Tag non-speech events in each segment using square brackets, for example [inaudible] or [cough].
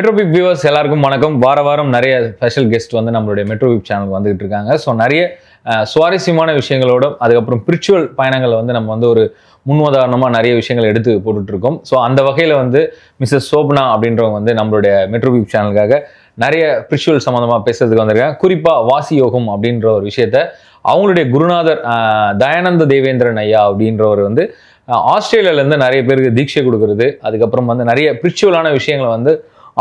மெட்ரோபிப் viewers எல்லாருக்கும் வணக்கம். வார வாரம் நிறைய ஸ்பெஷல் கெஸ்ட் வந்து நம்மளுடைய மெட்ரோபிப் சேனலுக்கு வந்துகிட்டு இருக்காங்க. ஸோ நிறைய சுவாரஸ்யமான விஷயங்களோடும் அதுக்கப்புறம் பிரிச்சுவல் பயணங்களை வந்து நம்ம வந்து ஒரு முன்னுதாரணமாக நிறைய விஷயங்கள் எடுத்து போட்டுட்ருக்கோம். ஸோ அந்த வகையில் வந்து மிஸ்ஸஸ் சோப்னா அப்படின்றவங்க வந்து நம்மளுடைய மெட்ரோபிப் சேனலுக்காக நிறைய பிரிச்சுவல் சம்மந்தமாக பேசுறதுக்கு வந்திருக்காங்க. குறிப்பாக வாசி யோகம் அப்படின்ற ஒரு விஷயத்த அவங்களுடைய குருநாதர் தயானந்த தேவேந்திரன் ஐயா அப்படின்றவர் வந்து ஆஸ்திரேலியாவிலேருந்து ஆஸ்திரேலியாலேருந்து நிறைய பேருக்கு தீட்சை கொடுக்கறது. அதுக்கப்புறம் வந்து நிறைய பிரிச்சுவலான விஷயங்களை வந்து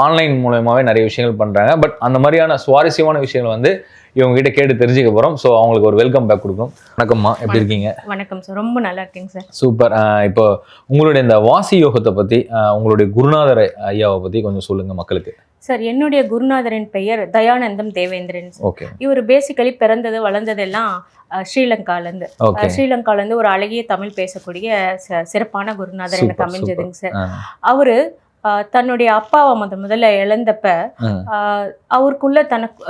ஆன்லைன் மூலயமாவே நிறைய விஷயங்கள் பண்ணுறாங்க பட் அந்த மாதிரியான சுவாரஸ்யமான விஷயங்களை வந்து இவங்க கிட்ட கேட்டு தெரிஞ்சுக்க போகிறோம் ஸோ அவங்களுக்கு ஒரு வெல்கம் பேக் கொடுக்கும் வணக்கம்மா. எப்படி இருக்கீங்க? வணக்கம் சார். ரொம்ப நல்லா இருக்கேங்க சார். சூப்பர் இப்போ உங்களுடைய இந்த வாசி யோகத்தை பற்றி உங்களுடைய குருநாதர் ஐயாவை பற்றி கொஞ்சம் சொல்லுங்க மக்களுக்கு. சார் என்னுடைய குருநாதரின் பெயர் தயானந்தம் தேவேந்திரன் ஓகே இவர் பேசிக்கலி பிறந்தது வளர்ந்ததெல்லாம் ஸ்ரீலங்காலேருந்து ஸ்ரீலங்காலேருந்து ஒரு அழகிய தமிழ் பேசக்கூடிய சிறப்பான குருநாதர் எனக்கு அமைஞ்சதுங்க சார். அவரு தன்னுடைய அப்பாவை முத முதல்ல இழந்தப்ப அவருக்குள்ள தனக்கு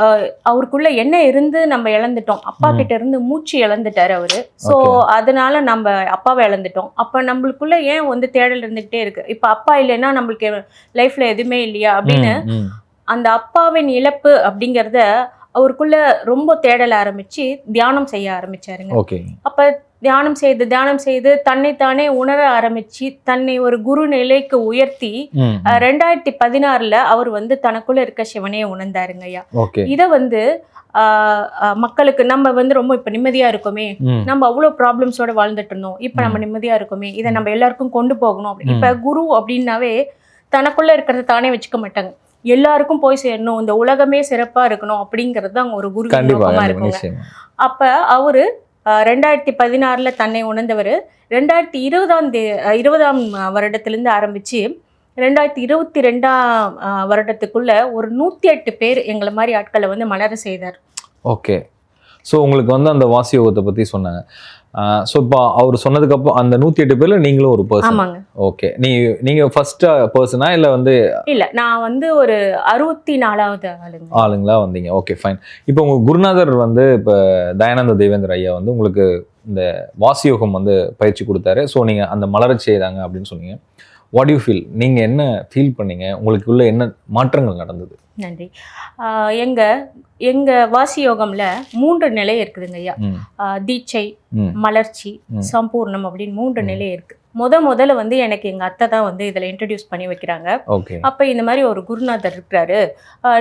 அவருக்குள்ள என்ன இருந்து நம்ம இழந்துட்டோம்? அப்பா. கிட்ட இருந்து மூச்சு இழந்துட்டாரு அவரு. ஸோ. அதனால நம்ம அப்பாவை இழந்துட்டோம். அப்ப நம்மளுக்குள்ள ஏன் வந்து தேடல் இருந்துகிட்டே இருக்கு? இப்ப அப்பா இல்லைன்னா நம்மளுக்கு லைஃப்ல எதுவுமே இல்லையா? அப்படின்னு அந்த அப்பாவின் இழப்பு அப்படிங்கிறத அவருக்குள்ள ரொம்ப தேடல ஆரம்பிச்சு தியானம் செய்ய ஆரம்பிச்சாருங்க. அப்ப தியானம் செய்து தியானம் செய்து தன்னைத்தானே உணர ஆரம்பிச்சு தன்னை ஒரு குரு நிலைக்கு உயர்த்தி ரெண்டாயிரத்தி பதினாறுல அவர் வந்து தனக்குள்ள இருக்க சிவனையை உணர்ந்தாருங்க ஐயா. இதை வந்து மக்களுக்கு நம்ம வந்து ரொம்ப இப்ப நிம்மதியா இருக்கோமே நம்ம அவ்வளவு ப்ராப்ளம்ஸோட வாழ்ந்துட்டு இருந்தோம். இப்ப நம்ம. நிம்மதியா இருக்கோமே இதை நம்ம எல்லாருக்கும் கொண்டு போகணும். அப்படி. இப்ப குரு அப்படின்னாவே தனக்குள்ள இருக்கிறத தானே வச்சுக்க மாட்டாங்க. எல்லாருக்கும் போய் சேரணும் இந்த உலகமே சிறப்பா இருக்கணும் அப்படிங்கிறது தான் ஒரு குரு கண்டிப்பா நோக்கமா கண்டிப்பா இருக்குங்க அப்ப அவரு ரெண்டாயிரத்தி பதினாறில் தன்னை உணர்ந்தவர். ரெண்டாயிரத்தி இருபதாம் தே இருபதாம் வருடத்துலேருந்து ஆரம்பித்து ரெண்டாயிரத்தி இருபத்தி ரெண்டாம் வருடத்துக்குள்ளே ஒரு நூற்றி எட்டு பேர் எங்களை மாதிரி ஆட்களை வந்து மலர செய்தார். ஓகே. ஸோ உங்களுக்கு வந்து அந்த வாசி யோகத்தை பற்றி சொன்னாங்க. ஸோ இப்போ அவர் சொன்னதுக்கப்புறம் அந்த நூற்றி எட்டு பேரில் நீங்களும் ஒரு பர்சன் ஓகே நீ நீங்கள் ஃபர்ஸ்ட் பர்சனா இல்லை வந்து இல்ல நான் வந்து ஒரு அறுபத்தி நாலாவது ஆளுங்க. ஆளுங்களா வந்தீங்க? ஓகே ஃபைன் இப்போ உங்கள் குருநாதர் வந்து இப்போ தயானந்த தேவேந்திர ஐயா வந்து உங்களுக்கு இந்த வாசி யோகம் வந்து பயிற்சி கொடுத்தாரு. ஸோ நீங்கள் அந்த மலரச் செய்தாங்க அப்படின்னு சொன்னீங்க. வாட் யூ ஃபீல் நீங்கள் என்ன ஃபீல் பண்ணீங்க? உங்களுக்குள்ள என்ன மாற்றங்கள் நடந்தது? நன்றி. ஆஹ் எங்க எங்க வாசி யோகம்ல மூன்று நிலை இருக்குதுங்க ஐயா தீட்சை மலர்ச்சி. சம்பூர்ணம் அப்படின்னு மூன்று. நிலை இருக்கு. முத முதல்ல வந்து எனக்கு எங்க அத்தை தான் வந்து இதுல இன்ட்ரடியூஸ் பண்ணி வைக்கிறாங்க. அப்ப இந்த மாதிரி ஒரு குருநாதர் இருக்கிறாரு.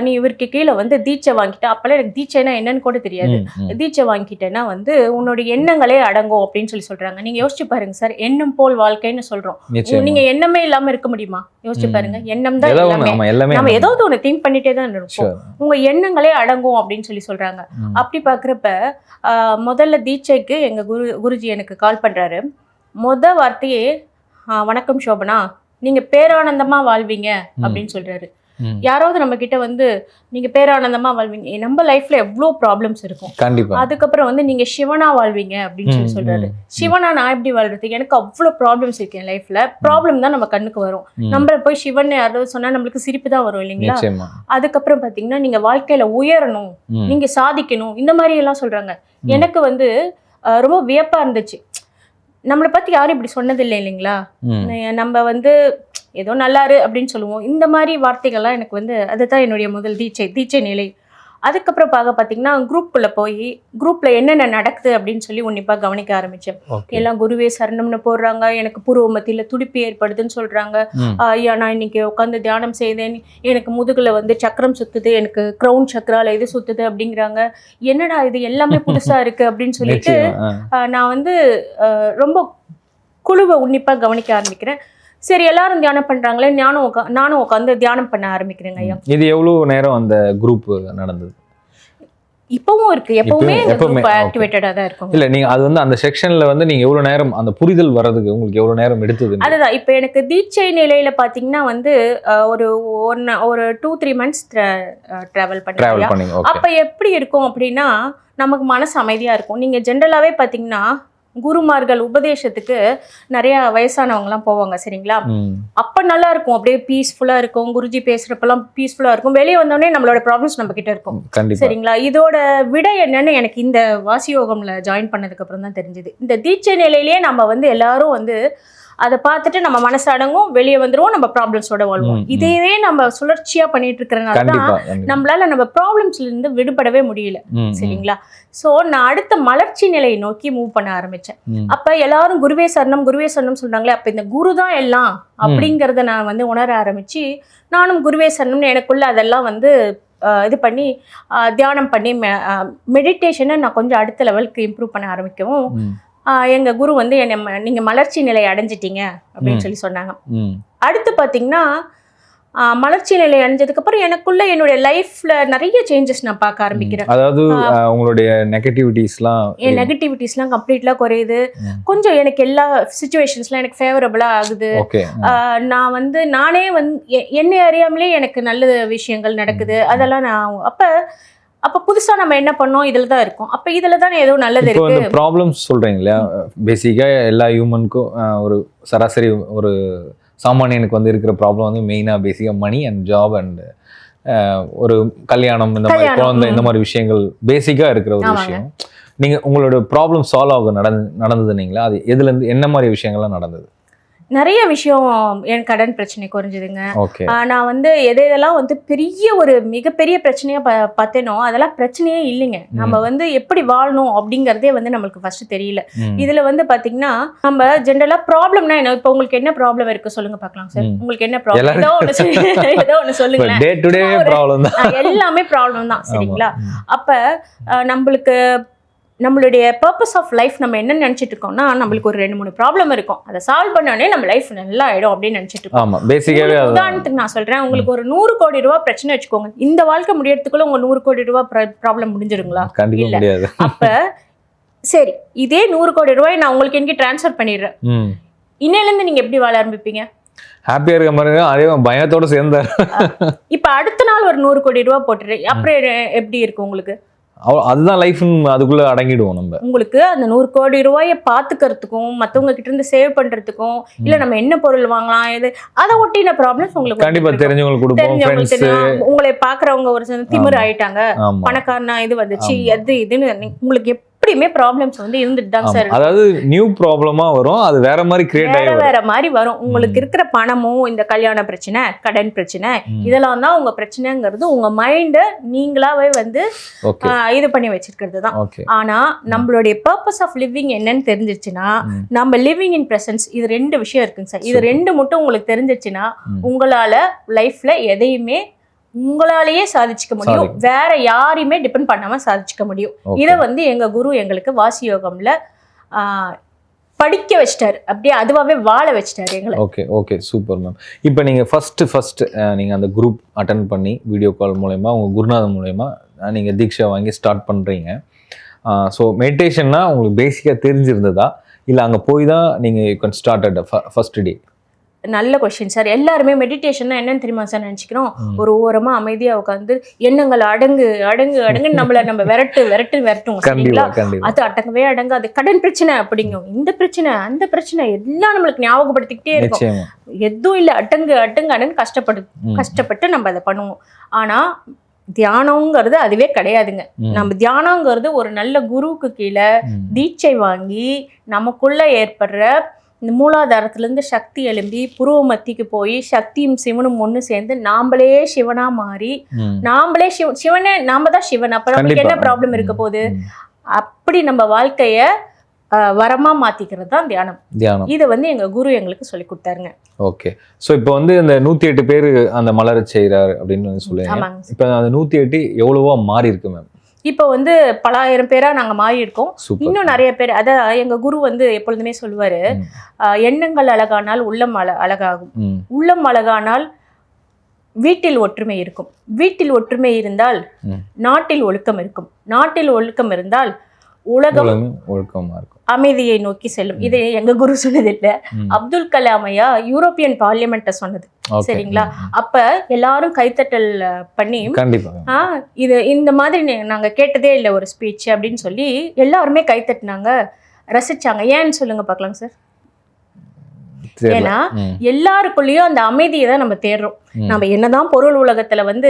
நீ இவருக்கு கீழே வந்து தீட்சை வாங்கிட்ட அப்பெல்லாம் எனக்கு தீட்சைனா என்னன்னு கூட தெரியாது. தீட்சை வாங்கிட்டேன்னா வந்து உன்னோட எண்ணங்களே அடங்கும் அப்படின்னு சொல்லி சொல்றாங்க. நீங்க யோசிச்சு பாருங்க சார் எண்ணம் போல் வாழ்க்கைன்னு சொல்றோம். நிச்சயமா. நீங்க எண்ணமே இல்லாம இருக்க முடியுமா? யோசிச்சு. பாருங்க. எண்ணம் தான் ஒன்று எல்லாமே. நம்ம ஏதாவது ஒண்ணு திங்க் பண்ணிட்டே தான் இருப்போம். Sure. உங்க எண்ணங்களே அடங்கும் அப்படின்னு சொல்லி சொல்றாங்க. ம். அப்படி பாக்குறப்ப ஆஹ், முதல்ல தீட்சைக்கு எங்க குரு குருஜி எனக்கு கால் பண்றாரு. முத வார்த்தையே வணக்கம் சோபனா நீங்க பேரானந்தமா வாழ்வீங்க அப்படின்னு சொல்றாரு. யாராவது நம்ம கிட்ட வந்து நீங்க பேரானந்தமா வாழ்வீங்க. நம்ம லைஃப்ல எவ்வளவு ப்ராப்ளம்ஸ் இருக்கும். கண்டிப்பா. அதுக்கப்புறம் வந்து நீங்க சிவனா வாழ்வீங்க அப்படின்னு சொல்லி சொல்றாரு. சிவனா நான் எப்படி வாழ்றது? எனக்கு அவ்வளவு ப்ராப்ளம்ஸ் இருக்கு என் லைஃப்ல ப்ராப்ளம் தான் நம்ம கண்ணுக்கு வரும். ம். நம்ம போய் சிவன் யாராவது சொன்னா நம்மளுக்கு சிரிப்பு தான் வரும் இல்லைங்களா? அதுக்கப்புறம் பாத்தீங்கன்னா நீங்க வாழ்க்கையில உயரணும். நீங்க சாதிக்கணும் இந்த மாதிரி எல்லாம் சொல்றாங்க. எனக்கு வந்து ரொம்ப வியப்பா இருந்துச்சு. நம்மளை பத்தி யாரும் இப்படி சொன்னது இல்லை இல்லைங்களா நம்ம வந்து ஏதோ நல்லாரு அப்படின்னு சொல்லுவோம். இந்த மாதிரி வார்த்தைகள்லாம் எனக்கு வந்து அதுதான் என்னுடைய முதல் தீட்சை தீட்சை நிலை. அதுக்கப்புறம் பார்க்க பார்த்தீங்கன்னா குரூப்புக்குள்ள போய் குரூப்ல என்னென்ன நடக்குது அப்படின்னு சொல்லி உன்னிப்பா கவனிக்க ஆரம்பிச்சேன். எல்லாம் குருவே சரணம்னு போடுறாங்க எனக்கு பூர்வ மத்தியில துடிப்பு ஏற்படுதுன்னு சொல்றாங்க. ஐயா நான் இன்னைக்கு உட்காந்து தியானம் செய்தேன். எனக்கு முதுகுல வந்து சக்கரம் சுத்துது எனக்கு க்ரௌன் சக்கரால இது சுத்துது அப்படிங்கிறாங்க. என்னடா இது எல்லாமே புதுசா [laughs] இருக்கு அப்படின்னு சொல்லிட்டு நான் வந்து ரொம்ப குழுவை உன்னிப்பா கவனிக்க ஆரம்பிக்கிறேன். சரி எல்லாரும் தியானம் பண்றாங்களே நானும் உக்கா நானும் உட்காந்து தியானம் பண்ண ஆரம்பிக்கிறேங்க ஐயா. இது எவ்வளவு நேரம் அந்த குரூப் நடந்தது? இப்பவும் இருக்கு. எப்பவுமே எப்பவுமே. ஆக்டிவேட்டடா தான் இருக்கும் இல்ல நீங்க அது வந்து அந்த செக்ஷன்ல வந்து நீங்க எவ்வளவு நேரம் அந்த புரிதல் வர்றதுக்கு உங்களுக்கு எவ்வளவு நேரம் எடுத்தது? அதுதான். இப்போ எனக்கு தீட்சை நிலையில பாத்தீங்கன்னா வந்து ஒரு ஒன்னு ஒரு two three months travel okay அப்ப எப்படி இருக்கும் அப்படின்னா நமக்கு மனசு அமைதியா இருக்கும். நீங்க ஜென்ரலாவே பாத்தீங்கன்னா குருமார்கள் உபதேசத்துக்கு நிறைய வயசானவங்கலாம் போவாங்க சரிங்களா? அப்ப நல்லா இருக்கும். அப்படியே பீஸ்ஃபுல்லா இருக்கும். குருஜி பேசுறப்பெல்லாம் பீஸ்ஃபுல்லா இருக்கும். வெளியே வந்தோடனே நம்மளோட ப்ராப்ளம்ஸ் நம்ம கிட்ட இருக்கும் சரிங்களா? இதோட விடை என்னன்னு எனக்கு இந்த வாசியோகம்ல ஜாயின் பண்ணதுக்கு அப்புறம் தான் தெரிஞ்சது. இந்த தீட்சை நிலையிலேயே நம்ம வந்து எல்லாரும் வந்து அதை பார்த்துட்டு நம்ம மனசு அடங்கும் வெளியே வந்துருவோம் நம்ம ப்ராப்ளம்ஸோட வாழ்வோம். ம், ம். இதையே நம்ம சுழற்சியா பண்ணிட்டு இருக்கிறனால தான் நம்மளால நம்ம ப்ராப்ளம்ஸ்ல இருந்து விடுபடவே முடியல சரிங்களா? சோ நான் அடுத்த மலர்ச்சி நிலையை நோக்கி மூவ் பண்ண ஆரம்பிச்சேன். அப்ப எல்லாரும் குருவே சரணம் குருவே சரணம் சொல்றாங்களே அப்ப இந்த குரு தான் எல்லாம் அப்படிங்கறத நான் வந்து உணர ஆரம்பிச்சு நானும் குருவே சரணம்னு எனக்குள்ள அதெல்லாம் வந்து இது பண்ணி தியானம் பண்ணி மெடிடேஷனை நான் கொஞ்சம் அடுத்த லெவலுக்கு இம்ப்ரூவ் பண்ண ஆரம்பிக்கவும் ம், ஆஹ், எங்க குரு வந்து என்னை ம- நீங்க மலர்ச்சி நிலை அடைஞ்சிட்டீங்க அப்படின்னு. சொல்லி சொன்னாங்க. அடுத்து பார்த்தீங்கன்னா மலர்ச்சி நிலை அடைஞ்சதுக்கு அப்புறம் எனக்குள்ள என்னுடைய லைஃப்ல நிறைய சேஞ்சஸ் நான் பார்க்க ஆரம்பிக்கிறேன். அதாவது உங்களுடைய நெகட்டிவிட்டிஸ்லாம் என் நெகட்டிவிட்டிஸ்லாம் கம்ப்ளீட்லாம் குறையுது. கொஞ்சம் எனக்கு எல்லா சுச்சுவேஷன்ஸ்லாம் எனக்கு ஃபேவரபிளா ஆகுது. நான் வந்து நானே வந்து என்னை அறியாமலே எனக்கு நல்ல விஷயங்கள் நடக்குது. அதெல்லாம் நான் அப்ப அப்ப புதுசா நம்ம என்ன பண்ணோம்? இதுல தான் இருக்கோம். அப்ப இதுல தானே ஏதோ நல்லது இப்போ இருக்கு? ப்ராப்ளம்ஸ் சொல்றீங்க இல்லையா? பேசிக்கா எல்லா ஹியூமனுக்கும் ஒரு சராசரி ஒரு சாமானியனுக்கு வந்து இருக்கிற ப்ராப்ளம் வந்து மெயினா பேசிக்கா மணி அண்ட் ஜாப் அண்ட் ஒரு கல்யாணம் இந்த மாதிரி குழந்தை இந்த. மாதிரி விஷயங்கள் பேசிக்கா இருக்கிற ஒரு. விஷயம். நீங்க உங்களோட ப்ராப்ளம் சால்வ் ஆக நடந்து நடந்ததுனீங்களா அது எதுல இருந்து என்ன மாதிரி விஷயங்கள்லாம் நடந்தது? நிறைய விஷயம் என் கடன் பிரச்சனை குறைஞ்சதுங்க. நான் வந்து எது எதெல்லாம் வந்து பெரிய ஒரு மிகப்பெரிய பிரச்சனையா ப பார்த்தேனோ அதெல்லாம் பிரச்சனையே இல்லைங்க. நம்ம வந்து எப்படி வாழணும் அப்படிங்கறதே வந்து நம்மளுக்கு ஃபர்ஸ்ட் தெரியல. இதுல வந்து பாத்தீங்கன்னா நம்ம ஜென்ரலா ப்ராப்ளம்னா என்ன? இப்போ உங்களுக்கு என்ன ப்ராப்ளம் இருக்கு சொல்லுங்க பார்க்கலாம் சார். உங்களுக்கு என்ன ப்ராப்ளம் ஏதோ ஒன்று [laughs] ஏதோ ஒன்று சொல்லுங்களேன். எல்லாமே ப்ராப்ளம் தான் சரிங்களா. அப்ப நம்மளுக்கு நம்மளுடைய பர்பஸ் ஆஃப் லைஃப் நம்ம என்ன நினைச்சிட்டு இருக்கோம்னா நம்மளுக்கு ஒரு ரெண்டு மூணு ப்ராப்ளம் இருக்கும். அதை சால்வ் பண்ணோடனே நம்ம லைஃப் நல்லா ஆயிடும் அப்படின்னு நினைச்சிட்டு இருக்கோம். உதாரணத்துக்கு நான் சொல்றேன் உங்களுக்கு ஒரு நூறு கோடி ரூபாய் பிரச்சனை வச்சுக்கோங்க. இந்த வாழ்க்கை முடியறதுக்குள்ள உங்க நூறு கோடி ரூபாய் ப்ராப்ளம் முடிஞ்சிருங்களா? இல்ல. [laughs] அப்ப சரி இதே நூறு கோடி ரூபாய் நான் உங்களுக்கு எங்கே டிரான்ஸ்ஃபர் பண்ணிடுறேன். இன்னையில இருந்து நீங்க எப்படி வாழ ஆரம்பிப்பீங்க? ஹாப்பியா இருக்க மாதிரி அதே பயத்தோட சேர்ந்தாரு இப்ப அடுத்த நாள் ஒரு நூறு கோடி ரூபாய் போட்டுரு அப்புறம் எப்படி இருக்கு உங்களுக்கு? அதுதான் லைஃப் அதுக்குள்ள அடங்கிடுவோம் நம்ம உங்களுக்கு அந்த நூறு கோடி ரூபாயை பாத்துக்கிறதுக்கும் மத்தவங்க கிட்ட இருந்து சேவ் பண்றதுக்கும் இல்ல நம்ம என்ன பொருள் வாங்கலாம் இது அதை ஒட்டின ப்ராப்ளம்ஸ் உங்களுக்கு கண்டிப்பா வந்துட்டு இருக்கும். தெரிஞ்சவங்களுக்கு கொடுப்போம் உங்களை பாக்குறவங்க ஒரு சில திமிர். ஆயிட்டாங்க பணக்காரனா இது வந்துச்சு. அது இதுன்னு உங்களுக்கு எப்படியுமே ப்ராப்ளம்ஸ் வந்து இருந்துட்டு தான். சார் அதாவது நியூ ப்ராப்ளமா வரும் அது வேற மாதிரி கிரியேட் ஆகி வேற மாதிரி வரும் உங்களுக்கு. இருக்கிற பணமும் இந்த கல்யாண பிரச்சனை கடன் பிரச்சனை. இதெல்லாம் தான் உங்க பிரச்சனைங்கிறது உங்க மைண்ட நீங்களாவே வந்து இது பண்ணி வச்சிருக்கிறது தான் ஆனா நம்மளுடைய பர்பஸ் ஆஃப் லிவிங் என்னன்னு தெரிஞ்சிருச்சுன்னா. நம்ம லிவிங் இன் பிரசன்ஸ் இது ரெண்டு விஷயம் இருக்குங்க சார் இது. ரெண்டு மட்டும் உங்களுக்கு தெரிஞ்சிருச்சுன்னா. உங்களால லைஃப்ல எதையுமே உங்களாலேயே சாதிச்சுக்க முடியும். வேற யாரையுமே டிபெண்ட் பண்ணாம சாதிச்சுக்க முடியும். இதை வந்து எங்க குரு எங்களுக்கு வாசி யோகம்ல படிக்க வச்சிட்டாரு. அப்படியே அதுவாவே வாழ வச்சிட்டாரு எங்களை. ஓகே ஓகே சூப்பர் மேம் இப்போ நீங்க ஃபர்ஸ்ட் ஃபர்ஸ்ட் நீங்க அந்த குரூப் அட்டன் பண்ணி வீடியோ கால் மூலயமா உங்க குருநாதன் மூலயமா அஹ், நீங்க தீட்சா வாங்கி ஸ்டார்ட் பண்றீங்க. ஸோ மெடிடேஷன்னா உங்களுக்கு பேசிக்காக தெரிஞ்சிருந்ததா? இல்லை அங்கே போய் தான் நீங்கள் you can start at first day நல்ல கொஸ்டின் சார் எல்லாருமே மெடிடேஷன் என்னன்னு தெரியுமா சார் நினைச்சுக்கிறோம்? ஒரு ஓரமா அமைதியா உட்காந்து எண்ணங்கள் அடங்கு அடங்கு அடங்குன்னு நம்மள நம்ம விரட்டு விரட்டு விரட்டும் சரிங்களா? அது அடங்கவே அடங்காது. கடன் பிரச்சனை அப்படிங்கும். இந்த பிரச்சனை அந்த பிரச்சனை எல்லாம் நம்மளுக்கு ஞாபகப்படுத்திக்கிட்டே இருக்கும். எதுவும் இல்ல. அடங்கு அடங்கு அடங்கு கஷ்டப்படு கஷ்டப்பட்டு நம்ம அதை பண்ணுவோம். ஆனா தியானம்ங்கிறது அதுவே கிடையாதுங்க. நம்ம தியானங்கிறது ஒரு நல்ல குருவுக்கு கீழே தீட்சை வாங்கி நமக்குள்ள ஏற்படுற இந்த மூலாதாரத்துல இருந்து சக்தி எழும்பி புருவ மத்திக்கு போய் சக்தியும் சிவனும் ஒண்ணு சேர்ந்து நாமளே சிவனா மாறி ம். நாமளே சிவ சிவனே நாம தான் சிவன். அப்ப நமக்கு. என்ன ப்ராப்ளம் இருக்க போகுது? அப்படி நம்ம வாழ்க்கைய வரமா மாத்திக்கிறது தான் தியானம். தியானம். இதை வந்து எங்க குரு எங்களுக்கு சொல்லி கொடுத்தாருங்க. ஓகே. ஸோ இப்போ வந்து இந்த நூற்றி எட்டு பேர் அந்த மலர செய்கிறார் அப்படின்னு ஆமாங்க. இப்போ அந்த நூற்றி எட்டு எவ்வளவோ மாறி இருக்கு மேம். இப்போ வந்து பல ஆயிரம் பேரா நாங்க மாறி இருக்கோம் சூப்பர். இன்னும் நிறைய பேர் அதான் எங்க குரு வந்து எப்பொழுதுமே சொல்லுவாரு எண்ணங்கள் அழகானால் உள்ளம் அழ அழகாகும். உள்ளம் அழகானால் வீட்டில் ஒற்றுமை இருக்கும். வீட்டில் ஒற்றுமை இருந்தால். நாட்டில் ஒழுக்கம் இருக்கும். நாட்டில் ஒழுக்கம் இருந்தால் உலகம் ஒழுக்கமா இருக்கும் அமைதியை நோக்கி செல்லும். இது எங்க குரு சொன்னதில்ல ம். அப்துல் கலாம் ஐயா யூரோப்பியன் பார்லிமெண்ட்ட சொன்னது. சரிங்களா? அப்ப எல்லாரும் கைத்தட்டல் பண்ணி இது இந்த மாதிரி நாங்க கேட்டதே இல்லை ஒரு ஸ்பீச் அப்படின்னு சொல்லி எல்லாருமே கைத்தட்டினாங்க ரசிச்சாங்க ஏன்னு சொல்லுங்க பார்க்கலாம் சார். ஏன்னா எல்லாருக்குள்ளேயும் அந்த அமைதியை தான் நம்ம தேடுறோம். நம்ம என்னதான் பொருள் உலகத்துல வந்து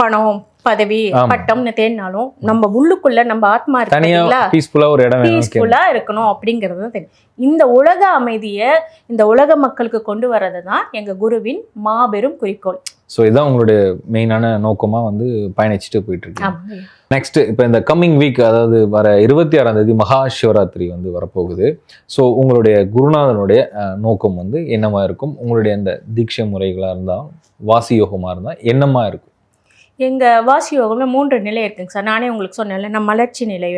பணம் பதவி. பட்டம்னு தேடினாலும் நம்ம உள்ளுக்குள்ள நம்ம ஆத்மா இருக்கு தனியா பாத்தீங்களா? பீஸ்ஃபுல்லா ஒரு இடம் பீஸ்ஃபுல்லா இருக்கணும் அப்படிங்கிறது தெரியும். இந்த உலக அமைதியை இந்த உலக மக்களுக்கு கொண்டு வர்றது தான் எங்க குருவின் மாபெரும் குறிக்கோள். ஸோ இதுதான் உங்களுடைய மெயினான நோக்கமா வந்து பயணிச்சுட்டு போயிட்டு இருக்கு. நெக்ஸ்ட் இப்போ இந்த கம்மிங் வீக் அதாவது வர இருபத்தி ஆறாம் தேதி மகா சிவராத்திரி வந்து வரப்போகுது. ஸோ உங்களுடைய குருநாதனுடைய நோக்கம் வந்து என்னவா இருக்கும்? உங்களுடைய அந்த தீட்சை முறைகளாக இருந்தால் வாசி யோகமா இருந்தால் என்னமா இருக்கும்? எங்கள் வாசி யோகம்ல மூன்று நிலை இருக்குங்க சார். நானே உங்களுக்கு சொன்னேன்ல நம்ம மலர்ச்சி நிலை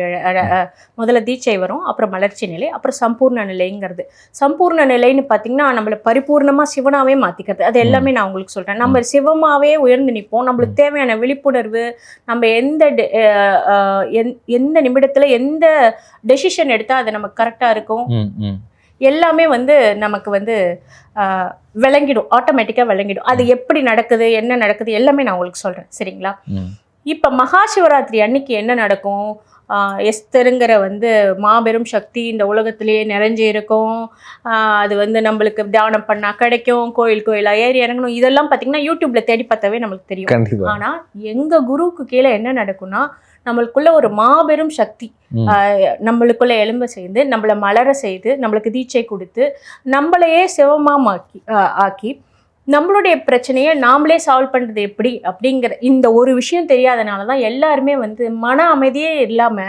முதல்ல தீட்சை வரும் அப்புறம் மலர்ச்சி நிலை அப்புறம் சம்பூர்ண நிலைங்கிறது. சம்பூர்ண நிலைன்னு பார்த்தீங்கன்னா நம்மளை பரிபூர்ணமாக சிவனாவே மாற்றிக்கிறது அது எல்லாமே நான் உங்களுக்கு சொல்கிறேன் நம்ம சிவமாவே உயர்ந்து நிற்போம் நம்மளுக்கு தேவையான விழிப்புணர்வு நம்ம எந்த எந்- எந்த நிமிடத்தில் எந்த டெசிஷன் எடுத்தால் அது நமக்கு கரெக்டாக இருக்கும். எல்லாமே வந்து நமக்கு வந்து விளங்கிடும். ஆட்டோமேட்டிக்காக விளங்கிடும். அது எப்படி நடக்குது என்ன நடக்குது எல்லாமே நான் உங்களுக்கு சொல்கிறேன் சரிங்களா? இப்போ மகா சிவராத்திரி அன்னைக்கு என்ன நடக்கும்? எஸ்தருங்கிற வந்து மாபெரும் சக்தி இந்த உலகத்திலேயே நிறைஞ்சு இருக்கும். அது வந்து நம்மளுக்கு தியானம் பண்ணால் கிடைக்கும் கோயில் கோயிலாக ஏறி இறங்கணும். இதெல்லாம் பார்த்தீங்கன்னா யூடியூப்ல தேடி பார்த்தாவே நம்மளுக்கு தெரியும். கண்டிப்பா. ஆனா எங்க குருவுக்கு கீழே என்ன நடக்கும்னா நம்மளுக்குள்ள ஒரு மாபெரும் சக்தி. நம்மளுக்குள்ள எலும்ப செய்து நம்மளை மலர செய்து நம்மளுக்கு தீட்சை கொடுத்து நம்மளையே சிவமாக்கி ஆக்கி நம்மளுடைய பிரச்சனையை நாமளே சால்வ் பண்றது எப்படி? அப்படிங்கிற இந்த ஒரு விஷயம் தெரியாதனால தான் எல்லாருமே வந்து மன அமைதியே இல்லாம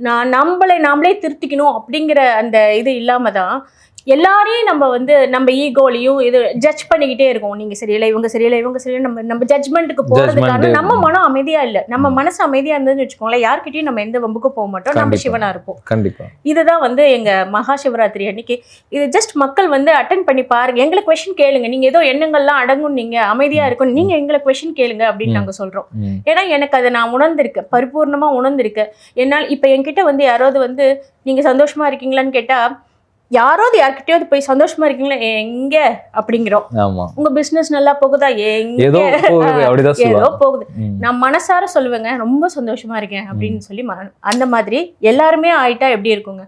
நான் நம்மளை நாமளே திருத்திக்கணும் அப்படிங்கிற அந்த இது இல்லாம தான் எல்லாரையும் நம்ம வந்து நம்ம ஈகோலையும் இது ஜட்ஜ் பண்ணிக்கிட்டே இருக்கோம். நீங்க சரியில்லை இவங்க சரியில்லை இவங்க சரியில்லை நம்ம நம்ம ஜட்ஜ்மெண்ட்டுக்கு போறது Judgment. காரணம் நம்ம மனம் அமைதியா இல்ல. நம்ம மனசு அமைதியா இருந்ததுன்னு வச்சுக்கோங்களேன் யார்கிட்டயும் நம்ம எந்த வம்புக்கும் போக மாட்டோம். நம்ம. சிவனா இருப்போம். கண்டிப்பா. இதுதான் வந்து எங்க மகா சிவராத்திரி அன்னைக்கு. இது ஜஸ்ட் மக்கள் வந்து அட்டன் பண்ணி பாருங்க. எங்களை கொஸ்டின் கேளுங்க. நீங்க ஏதோ எண்ணங்கள்லாம் அடங்கும் நீங்க அமைதியா இருக்கும். நீங்க எங்களை கொஸ்டின் கேளுங்க அப்படின்னு. நாங்க சொல்றோம். ஏன்னா எனக்கு அதை நான் உணர்ந்திருக்கேன். பரிபூர்ணமா உணர்ந்திருக்கேன். என்னால் இப்ப என்கிட்ட வந்து யாராவது வந்து நீங்க சந்தோஷமா இருக்கீங்களான்னு கேட்டா யாராவது யார்கிட்டயாவது போய் சந்தோஷமா இருக்கீங்களா? எங்க? அப்படிங்கிறோம். ஆமா. உங்க பிசினஸ் நல்லா போகுதா? எங்க? ஏதோ போகுது. நான் மனசார சொல்லுவேங்க ரொம்ப சந்தோஷமா இருக்கேன் அப்படின்னு சொல்லி மன- அந்த மாதிரி எல்லாருமே ஆயிட்டா எப்படி இருக்குங்க?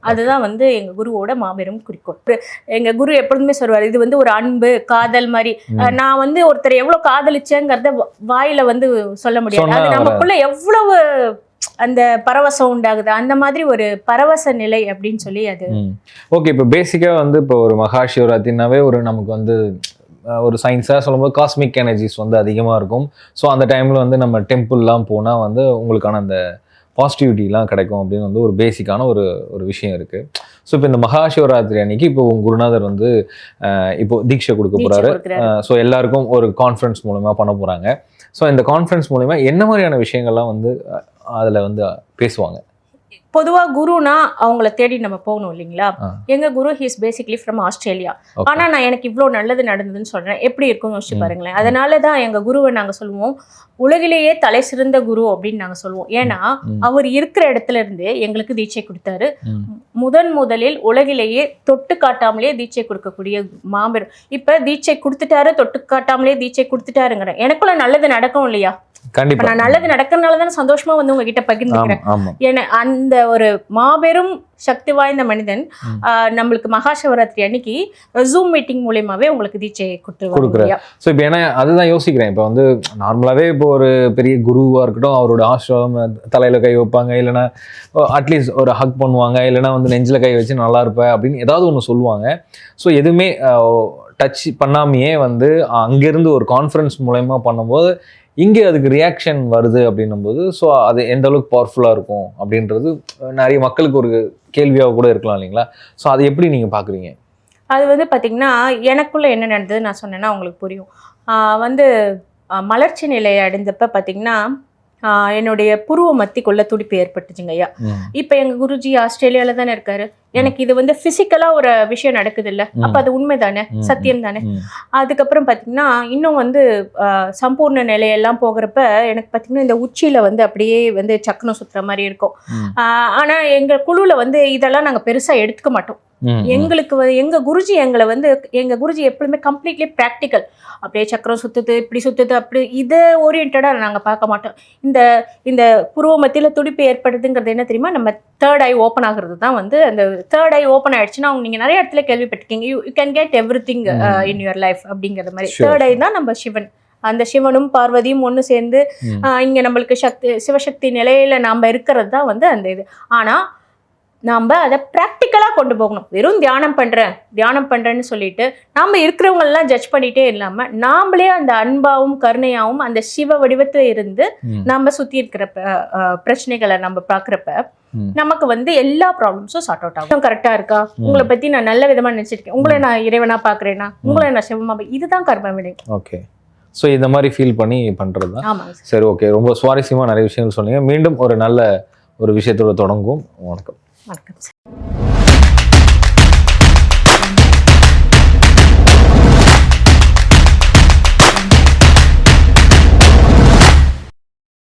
அதுதான் வந்து எங்க குருவோட மாபெரும் குறிக்கோள். எங்க குரு எப்பொழுதுமே சொல்வார் இது வந்து ஒரு அன்பு காதல் மாதிரி. நான் வந்து ஒருத்தர் எவ்வளவு காதலிச்சேங்கிறத வாயில வந்து சொல்ல முடியாது. அது. நமக்குள்ள எவ்வளவு அந்த பரவசம் உண்டாகுது. அந்த மாதிரி ஒரு பரவச நிலை அப்படின்னு சொல்லி அது ஓகே இப்போ பேசிக்காக வந்து இப்போ ஒரு மகா சிவராத்திரினாவே ஒரு நமக்கு வந்து ஒரு சயின்ஸாக சொல்லும்போது காஸ்மிக் எனர்ஜிஸ் வந்து அதிகமாக இருக்கும். ஸோ அந்த டைமில் வந்து நம்ம டெம்பிள்லாம் போனால் வந்து உங்களுக்கான அந்த பாசிட்டிவிட்டிலாம் கிடைக்கும் அப்படின்னு வந்து ஒரு பேசிக்கான ஒரு ஒரு விஷயம் இருக்குது ஸோ இப்போ இந்த மகா சிவராத்திரி அன்னைக்கு இப்போ உங்க குருநாதர் வந்து இப்போ தீட்சை கொடுக்க போகிறாரு. ஸோ எல்லாருக்கும் ஒரு கான்ஃபரன்ஸ் மூலமா பண்ண போகிறாங்க ஸோ இந்த கான்ஃபரன்ஸ் மூலமா என்ன மாதிரியான விஷயங்கள்லாம் வந்து அதில் வந்து பேசுவாங்க. பொதுவா குருனா அவங்கள தேடி நம்ம போகணும் இல்லைங்களா. எங்க குரு ஹீஸ் பேசிக்லி ஃப்ரம் ஆஸ்திரேலியா. ஆனா நான் எனக்கு இவ்ளோ நல்லது நடந்ததுன்னு சொல்றேன். எப்படி இருக்கும்னு யோசிச்சு. பாருங்களேன். அதனால தான் எங்க குருவை நாங்க சொல்லுவோம் உலகிலேயே தலை சிறந்த குரு அப்படின்னு நாங்க சொல்லுவோம். ஏன்னா. அவர் இருக்கிற இடத்துல இருந்து எங்களுக்கு தீட்சை கொடுத்தாரு. முதன் முதலில் உலகிலேயே தொட்டு காட்டாமலே தீட்சை கொடுக்கக்கூடிய மாபெரும். இப்ப தீட்சை கொடுத்துட்டாரு தொட்டு காட்டாமலே தீட்சை கொடுத்துட்டாருங்கிறேன் எனக்குள்ள நல்லது நடக்கும் இல்லையா? நான் நல்லது நடக்கிறதுனால தானே சந்தோஷமா வந்து உங்ககிட்ட பகிர்ந்துக்கிறேன். என அந்த ஒரு மாபெரும் சக்தி வாய்ந்த மனிதன் நம்மளுக்கு மகா சிவராத்திரி அன்னைக்கு ஜூம் மீட்டிங் மூலியமாவே உங்களுக்கு தீட்சை. கொடுத்துருவாங்க ஸோ இப்போ ஏன்னா அதுதான் யோசிக்கிறேன். இப்போ வந்து நார்மலாகவே இப்போ ஒரு பெரிய குருவாக இருக்கட்டும் அவரோட ஆசிரமம் தலையில் கை வைப்பாங்க. இல்லைன்னா அட்லீஸ்ட் ஒரு ஹக் பண்ணுவாங்க. இல்லைன்னா வந்து நெஞ்சில் கை வச்சு நல்லா இருப்ப அப்படின்னு ஏதாவது ஒன்று சொல்லுவாங்க. ஸோ எதுவுமே டச் பண்ணாமையே வந்து அங்கேருந்து ஒரு கான்ஃபரன்ஸ் மூலயமா பண்ணும்போது இங்கே அதுக்கு ரியாக்ஷன் வருது அப்படின்னும்போது ஸோ அது எந்த அளவுக்கு பவர்ஃபுல்லாக இருக்கும் அப்படின்றது நிறைய மக்களுக்கு ஒரு கேள்வியாக கூட இருக்கலாம் இல்லைங்களா? ஸோ அதை எப்படி நீங்கள் பார்க்குறீங்க அது வந்து பார்த்திங்கன்னா எனக்குள்ளே என்ன நடந்தது நான் சொன்னேன்னா உங்களுக்கு புரியும். வந்து மலர்ச்சி நிலையை அடைந்தப்ப பார்த்திங்கன்னா என்னுடைய புருவ மத்திக்குள்ள துடிப்பு ஏற்பட்டுச்சுங்க ஐயா. இப்ப எங்க குருஜி ஆஸ்திரேலியால தானே இருக்காரு. எனக்கு இது வந்து பிசிக்கலா ஒரு விஷயம் நடக்குது இல்ல. அப்ப அது உண்மைதானே? ம். சத்தியம் தானே. அதுக்கப்புறம் பார்த்தீங்கன்னா இன்னும் வந்து சம்பூர்ண நிலையெல்லாம் போகிறப்ப எனக்கு பார்த்தீங்கன்னா இந்த உச்சியில வந்து அப்படியே வந்து சக்கரம் சுத்துற மாதிரி இருக்கும். ஆனா எங்க குழுல வந்து இதெல்லாம் நாங்க பெருசா எடுத்துக்க மாட்டோம். எங்களுக்கு எங்க குருஜி எங்களை வந்து எங்க குருஜி எப்பவுமே கம்ப்ளீட்லி ப்ராக்டிக்கல் அப்படியே சக்கரம் சுத்துது இப்படி சுத்துது அப்படி இதை ஓரியன்டா நாங்க பார்க்க மாட்டோம். இந்த இந்த புருவ மத்தியில துடிப்பு ஏற்படுதுங்கிறது என்ன தெரியுமா? நம்ம தேர்ட் ஐ ஓப்பன் ஆகுறது தான் வந்து அந்த தேர்ட் ஐ ஓப்பன் ஆயிடுச்சுன்னா அவங்க நீங்க நிறைய இடத்துல கேள்விப்பட்டிருக்கீங்க. You you can get everything. In your life அப்படிங்கிற மாதிரி. தேர்ட் ஐ தான் நம்ம சிவன். அந்த சிவனும் பார்வதியும் ஒன்று சேர்ந்து இங்க நம்மளுக்கு சக்தி சிவசக்தி நிலையில நாம இருக்கிறது தான் வந்து அந்த இது. ஆனா நாம அதை ப்ராக்டிக்கலா கொண்டு போகணும். வெறும் தியானம் பண்றேன் தியானம் பண்றேன்னு சொல்லிட்டு நாம இருக்கிறவங்க எல்லாம் ஜட்ஜ் பண்ணிட்டே இல்லாம நாமளே அந்த அன்பாவும் கருணையாவும் அந்த சிவ வடிவத்துல இருந்து. நம்ம சுத்தி இருக்கிற ப- ஆஹ் பிரச்சனைகளை நம்ம பாக்குறப்ப ம். நமக்கு வந்து எல்லா ப்ராப்ளம்ஸும் சார்ட் அவுட் ஆகும். கரெக்டா இருக்கா? உங்களை பத்தி நான் நல்ல விதமா நினைச்சிருக்கேன். உங்களை நான் இறைவனா பாக்குறேனா உங்களை நான் சிவமா பா- இதுதான் கர்ம வினை ஓகே ஸோ இந்த மாதிரி ஃபீல் பண்ணி பண்றது தான் சார். ஓகே ரொம்ப சுவாரஸ்யமா நிறைய விஷயங்கள் சொன்னீங்க. மீண்டும் ஒரு நல்ல ஒரு விஷயத்தோட தொடங்குவோம். வணக்கம். Welcome.